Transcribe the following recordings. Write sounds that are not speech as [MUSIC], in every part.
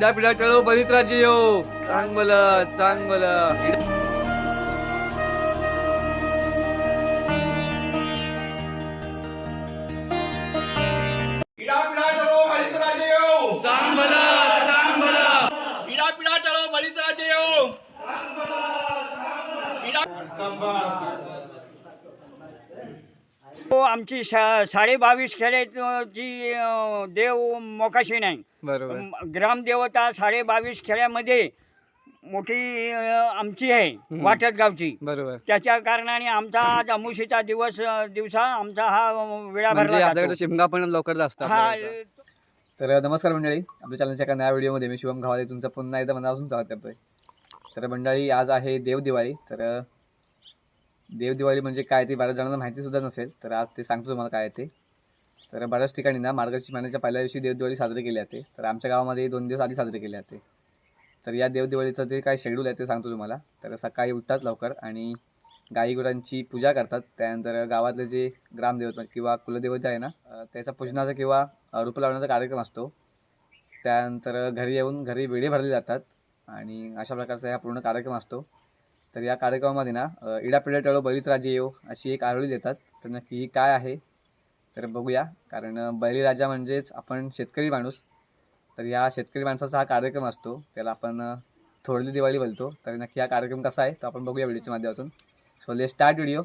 इडा पिडा टळो बलित राज्य येऊ चांगलं चांगलं पिढा पिढा टळो बळीच राजे येऊ चांगलं चांगलं पिढा पिढा टळो बळीच राजे येऊ पिढा हो आमची शा साडे बावीस खेड्याची देव मोकाशी नाही. बरोबर. ग्रामदेवता साडे बावीस खेड्यामध्ये मोठी आमची आहे वाटत गावची. बरोबर. त्याच्या कारणाने आमचा आज अमुशीचा दिवस दिवसा आमचा हा वेळा म्हणजे भरला जातो. शिमगा पण लवकर हा आपल्याकडे. तर नमस्कार मंडळी. आपल्या चॅनलच्या एका नव्या व्हिडिओमध्ये मी शुभम घावाले तुमचं पुन्हा एकदा मनापासून स्वागत करतोय. तर मंडळी आज आहे देवदिवाळी. तर देवदिवाळी म्हणजे काय ते बऱ्याच जणांना माहिती सुद्धा नसेल तर आज ते सांगतो तुम्हाला काय आहे ते. तर बऱ्याच ठिकाणी ना मार्गशीर्ष महिन्याच्या पहिल्या दिवशी देवदिवाळी साजरी केली जाते. तर आमच्या गावामध्ये दोन दिवस आधी साजरी केली जाते. तर या देवदिवाळीचं जे काय शेड्यूल आहे ते सांगतो तुम्हाला. तर सकाळी उठतात लवकर आणि गाई गुरांची पूजा करतात. त्यानंतर गावातले जे ग्रामदेवता किंवा कुलदेवता आहे ना त्याचा पूजनाचा किंवा रूप लावण्याचा कार्यक्रम असतो. त्यानंतर घरी येऊन घरी वेळे भरले जातात आणि अशा प्रकारचा हा पूर्ण कार्यक्रम असतो. तर या कार्यक्रमामध्ये ना इडापिडा टळो बळीत राज्य येऊ अशी एक आरोळी देतात. तर नक्की ही काय आहे? तर बघूया. कारण अं, बळीराजा म्हणजेच आपण शेतकरी माणूस. तर या शेतकरी माणसाचा हा कार्यक्रम असतो. त्याला आपण थोडली दिवाळी बोलतो. तर नक्की हा कार्यक्रम कसा आहे? तो आपण बघूया व्हिडिओच्या माध्यमातून. सो ले स्टार्ट व्हिडिओ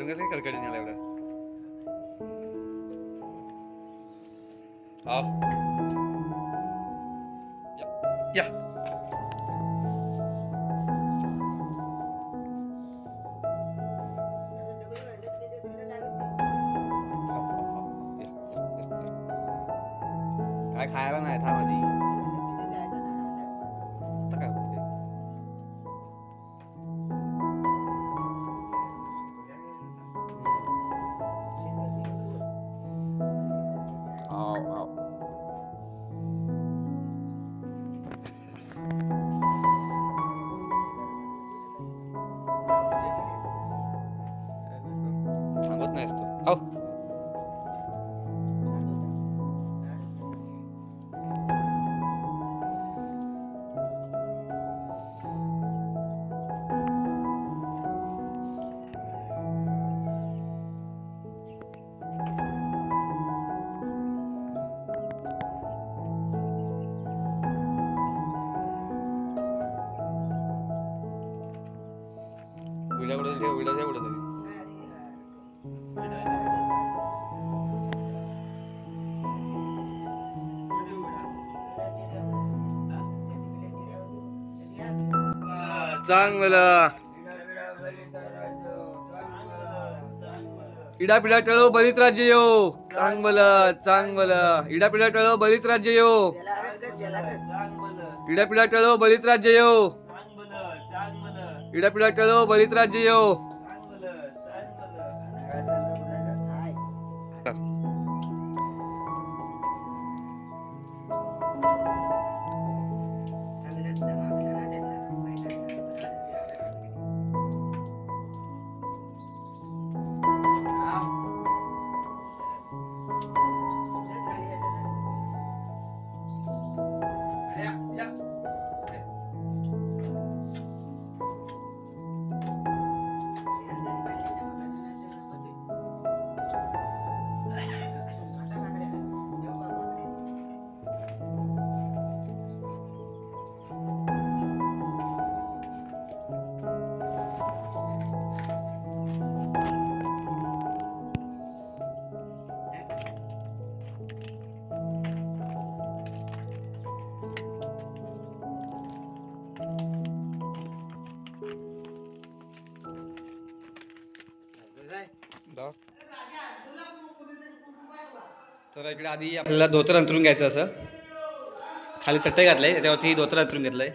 करून कसं कडकडीने आला एवढं हा या काय खायला नाही थांब आधी आता थांबत नाहीस तू हो विडा कुठे ठेव विडा ठेव कुठे तरी चांगलं. इडा पिडा टळो बलित राज्य येऊ. चांगलं चांगलं. इडा पिडा टळो बलित राज्य येऊ. इडापिडा टळो बलित राज्य येऊ. इडापिडा टळो बलित राज्य येऊ. 个 तर इकडे आधी आपल्याला धोतर अंतरून घ्यायचं असं. खाली चटई घातलंय त्याच्यावरती धोतर अंतरून घेतलंय.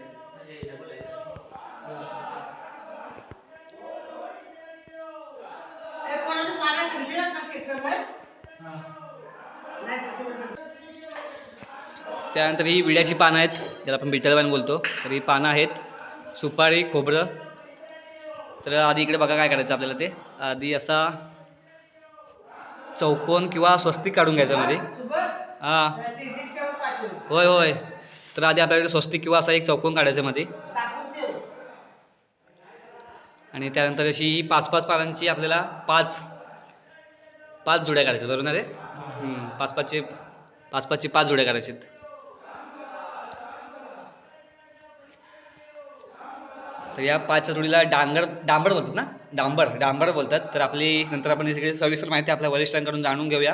त्यानंतर ही विड्याची पानं आहेत ज्याला आपण बिटल वाईन बोलतो. तर ही पानं आहेत सुपारी खोबरं. तर आधी इकडे बघा काय करायचं आपल्याला ते. आधी असा चौकोन किंवा स्वस्तिक काढून घ्यायचं मध्ये हां. होय होय. तर आधी आपल्याकडे स्वस्तिक किंवा असा एक चौकोन काढायचं मध्ये आणि त्यानंतर अशी ही पाच पाच पानांची आपल्याला पाच पाच जुड्या काढायच्या बरोबर रे? पाच पाचचे पाच पाचचे पाच जुड्या आहेत. तर या पाच जोडीला डांगर डांबर बोलतात ना? डांबर डांबर बोलतात. तर आपली नंतर आपण हे सगळे सविस्तर माहिती आपल्या वरिष्ठांकडून जाणून घेऊया.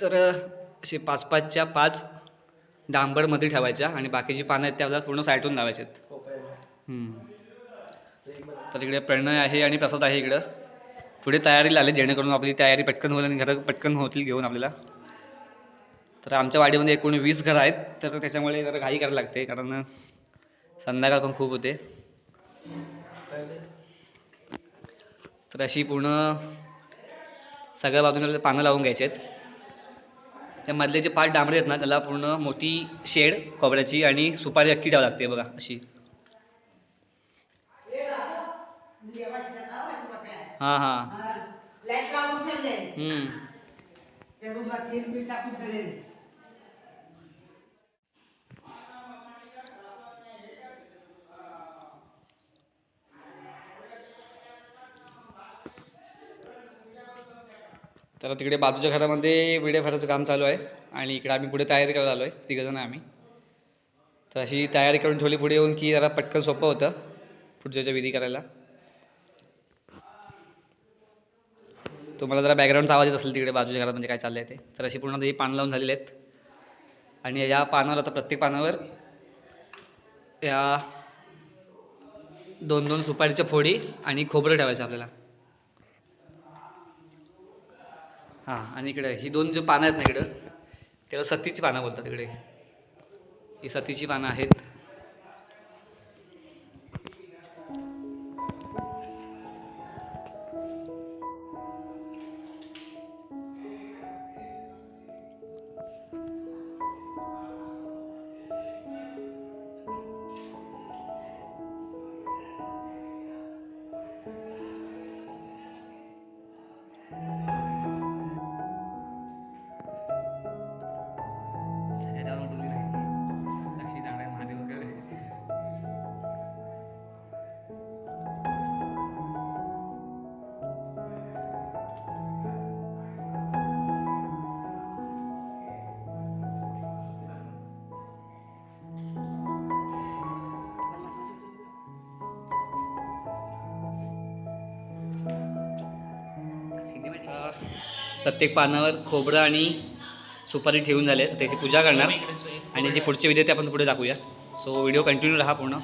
तर असे पाच पाचच्या पाच डांबरमध्ये ठेवायच्या आणि बाकीची पानं आहेत ते आपल्याला पूर्ण साईटून लावायचे आहेत. तर इकडे प्रणय आहे आणि प्रसाद आहे इकडं. पुढे तयारीला आले जेणेकरून आपली तयारी पटकन होईल आणि घरं पटकन होतील घेऊन आपल्याला. तर आमच्या वाडीमध्ये एकूण वीस घरं आहेत. तर त्याच्यामुळे जरा घाई करायला लागते कारण संध्याकाळ पण खूप होते. तर अशी पूर्ण सगळ्या बाजूने पानं लावून घ्यायची आहेत. त्या मधले जे पाच डांबरे आहेत ना त्याला पूर्ण मोठी शेड खोबऱ्याची आणि सुपारी अख्खी ठेवावी लागते बघा अशी. हां हां लाइट लावून ठेवले हम्म. त्या रूमात हिरबीर टाकून ठेवलेले तर तिकडे बाजूच्या घरामध्ये विडे भरायचं काम चालू आहे आणि इकडे आम्ही पुढे तयारी करायला आलो आहे तिघंजण आम्ही. तर अशी तयारी करून ठेवली पुढे येऊन की जरा पटकन सोपं होतं पुढच्याच्या विधी करायला. तुम्हाला जरा बॅकग्राऊंडचा आवाज येत असेल तिकडे बाजूच्या घरात म्हणजे काय चाललं आहे ते. तर अशी पूर्ण ही पानं लावून झालेली आहेत. आणि या पानावर आता प्रत्येक पानावर या दोन दोन सुपारीच्या फोडी आणि खोबरं ठेवायचं आपल्याला. हां आणि इकडे ही दोन जे पानं आहेत ना इकडं त्याला सतीची पानं बोलतात इकडे. ही सतीची पानं आहेत. प्रत्येक पानावर खोबरं आणि सुपारी ठेवून झाले. त्याची पूजा करणार. आणि जे पुढचे विधी ते आपण पुढे दाखवूया. सो व्हिडिओ कंटिन्यू राहा पूर्ण.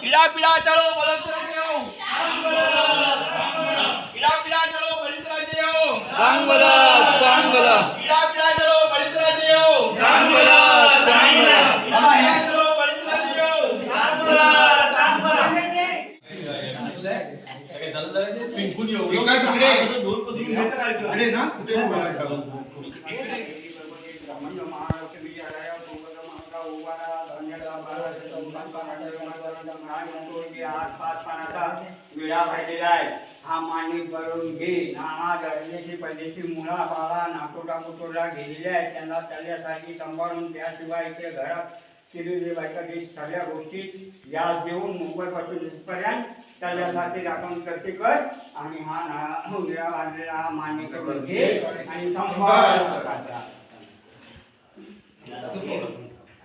पीड़ा पीड़ा चलो बलित राज्य हो पीड़ा पीड़ा चलो बलित राज्य हो चांगला चांगला. पीड़ा पीड़ा चलो बलित राज्य हो आहे हा माणिक भरून घे नाना मुळा बाळा नाकोटा कुटोला गेलेले आहेत त्यांना त्याच्यासाठी सांभाळून त्याशिवाय घरात सगळ्या गोष्टी देऊन मुंबईपासून इथपर्यंत त्याच्यासाठी करते कर आणि हा ना विडा हा माणिक घे आणि संभाळ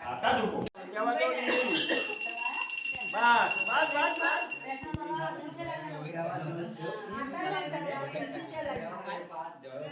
आता झोपो.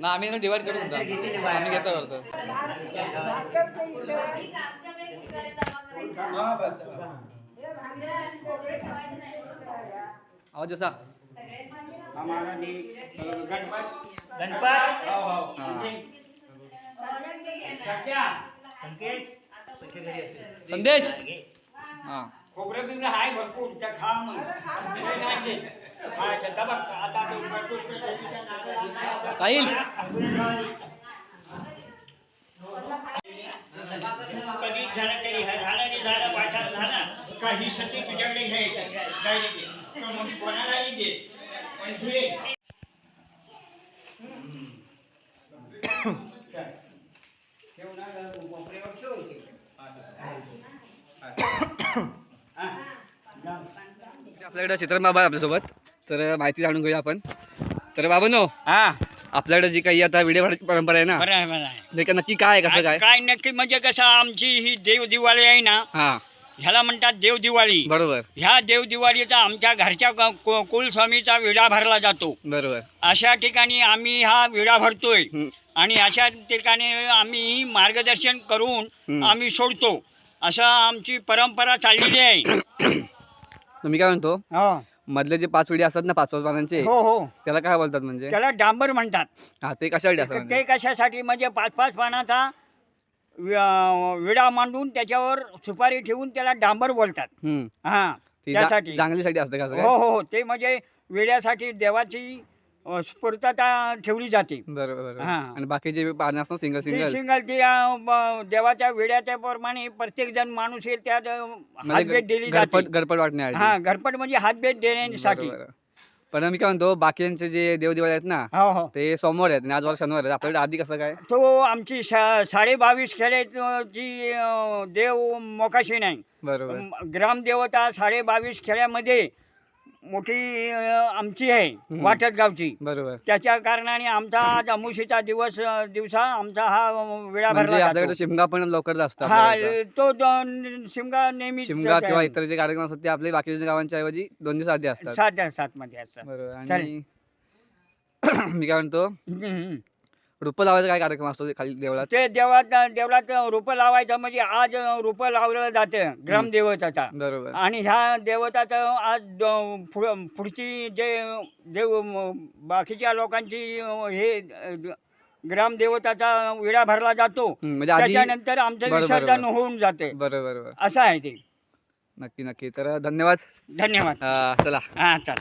ना आम्ही डिवाइड करून आम्ही घेतो करतो. आवाज जसा संदेश? हा. खोबरं बिबरं हाय भरपूर त्या खा मग. साहिल. कधी झालं तरी झालं झालं वाटात झालं सती तुझ्याकडे घ्यायचं कोणालाही दे पण. आपल्याकडे चित्रन बाबा आपल्यासोबत तर माहिती जाणून घेऊया आपण. तर बाबा नो हा. आपल्याकडे जी काही आता व्हिडिओ परंपरा आहे ना बरं आहे बरं आहे. ते का नक्की काय आहे कसं काय? काय नक्की म्हणजे कसं आमची ही देव दिवाळी आहे ना हा. ह्याला म्हणतात देव दिवाळी. बरोबर. ह्या देव दिवाळीचा आमच्या घरच्या क- कु- कुलस्वामीचा विडा भरला जातो. बरोबर. अशा ठिकाणी आम्ही हा विडा भरतोय. हम्म. आणि अशा ठिकाणी आम्ही मार्गदर्शन करून हम्म. आम्ही सोडतो. असं आमची परंपरा चाललेली आहे. [COUGHS] तर मी काय म्हणतो? हो. मधले जे पाच व्हिडिओ असतात ना पाच पाच पानांचे हो हो. त्याला काय बोलतात म्हणजे? त्याला डांबर म्हणतात. हा ते कशासाठी असतात ते म्हणजे? कशासाठी? म्हणजे पाच पाच पानाचा वि- विडा मांडून त्याच्यावर सुपारी ठेवून त्याला डांबर बोलतात. हम्म. हा ती जा- त्यासाठी. चांगलीसाठी असतं का असं हो काय? हो हो. ते म्हणजे वेड्यासाठी देवाची स्फूर्तता ठेवली जाते. बरोबर हा. आणि बाकीचे असतात सिंगल ती सिंगल सिंगल ती अ, ब- देवाच्या वेड्याच्या प्रमाणे प्रत्येक जण माणूस येईल त्यात अ, हातभेट दिली जाते. वाटण्यासाठी हा घरपट म्हणजे हातभेट देण्यासाठी. बरोबर. पण मी काय म्हणतो बाकीचे जे देवदिवाळी आहेत ना हो हो. ते सोमवार आहेत आणि आज वार शनिवार आहेत. आपल्याकडे आधी कसं काय? तो आमची सा- साडे बावीस खेड्याची अ, देव मोकाशी नाही. बरोबर. ग्रामदेवता साडे बावीस खेड्यामध्ये मोठी अ, आमची आहे हम्म. वाटत गावची बरोबर त्याच्या कारणाने आमचा आज अमुशीचा दिवस अ, दिवसा आमचा हा अ, वेळा म्हणजे भरला आपल्याकडे जातो. शिमगा पण लवकर असतो हा आपल्याकडचा. तो दोन शिमगा नेहमी शिमगा किंवा इतर जे कार्यक्रम असतात ते आपल्या बाकीच्या गावांच्या ऐवजी दोन दिवस आधी असतात सात सात मध्ये असतात बरोबर आणि चालेल. मी काय म्हणतो हम्म, हम्म. रुप लावायचा काय कार्यक्रम असतो खाली देवळात? ते देवात देवळात रोपं लावायचं म्हणजे आज रोपं लावलं जातं ग्रामदेवताचा बरोबर. आणि ह्या देवताचं आज द- पुढ- पुढची जे देव बाकीच्या लोकांची हे ग्रामदेवताचा विडा भरला जातो हम्म, म्हणजे आधी त्याच्यानंतर आमचं बरोबर, विसर्जन बरोबर. होऊन जाते. बरोबर बरोबर. असं आहे ते. नक्की नक्की. तर धन्यवाद. धन्यवाद. अं, चला. हां चल.